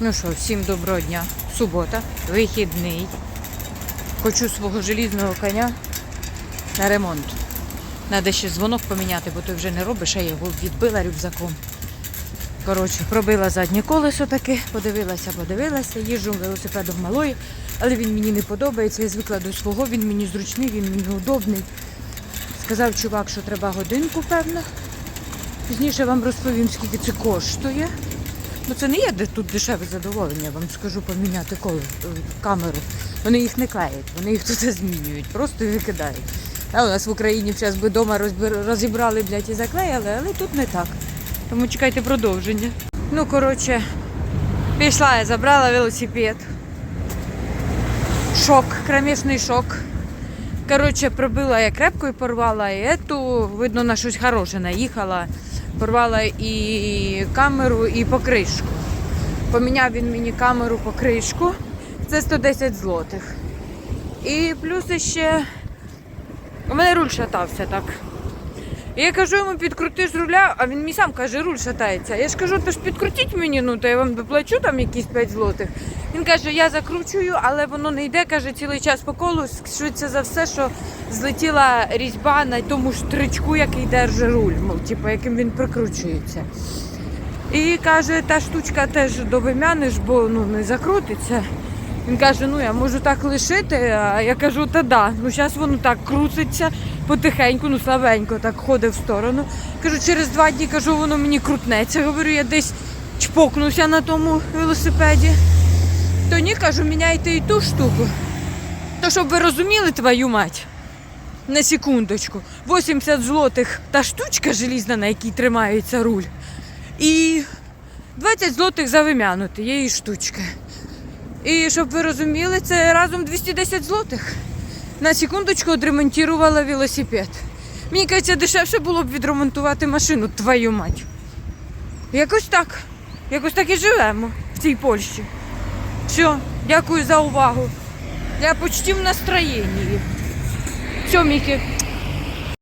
Ну що, всім доброго дня. Субота, вихідний. Хочу свого желізного коня на ремонт. Треба ще дзвонок поміняти, бо той вже не робиш, а я його відбила рюкзаком. Коротше, пробила заднє колесо таке, подивилася, подивилася, їжджу велосипедом малої, але він мені не подобається. Я звикла до свого, він мені зручний, він мені удобний. Сказав чувак, що треба годинку, певно. Пізніше вам розповім, скільки це коштує. Ну це не є де тут дешеве задоволення, я вам скажу поміняти коло, е, камеру. Вони їх не клеять, вони їх тут змінюють, просто викидають. А у нас в Україні зараз би вдома розібрали, блядь, і заклеїли, але тут не так. Тому чекайте продовження. Ну, коротше, пішла я, забрала велосипед. Шок, кромешний шок. Коротше, пробила я крепко і порвала і ету. Видно, на щось хороше наїхала. Порвала і камеру, і покришку. Поміняв він мені камеру покришку. Це 110 злотих. І плюс ще у мене руль шатався так. І я кажу йому, підкрути ж руля, а він мені сам каже, руль шатається. Я ж кажу, то ж підкрутіть мені, ну то я вам доплачу там якісь 5 злотих. Він каже, я закручую, але воно не йде, каже, цілий час по колу, швидше за все, що злетіла різьба на тому штричку, який держить руль, мов, типу, яким він прикручується. І каже, та штучка теж довимянеш, бо ну, не закрутиться. Він каже, ну я можу так лишити, а я кажу, та да. Ну зараз воно так крутиться потихеньку, ну слабенько так ходить в сторону. Кажу, через два дні кажу, воно мені крутнеться. Говорю, я десь чпокнуся на тому велосипеді. То ні, кажу, міняйте і ту штуку. То щоб ви розуміли, твою мать. На секундочку. 80 злотих та штучка желізна, на якій тримається руль. І 20 злотих за вим'янути, є і штучка. І щоб ви розуміли, це разом 210 злотих. На секундочку відремонтувала велосипед. Мені кажеться, дешевше було б відремонтувати машину, твою мать. Якось так. Якось так і живемо в цій Польщі. Все, дякую за увагу. Я почти в настроєнні. Все, Мікі,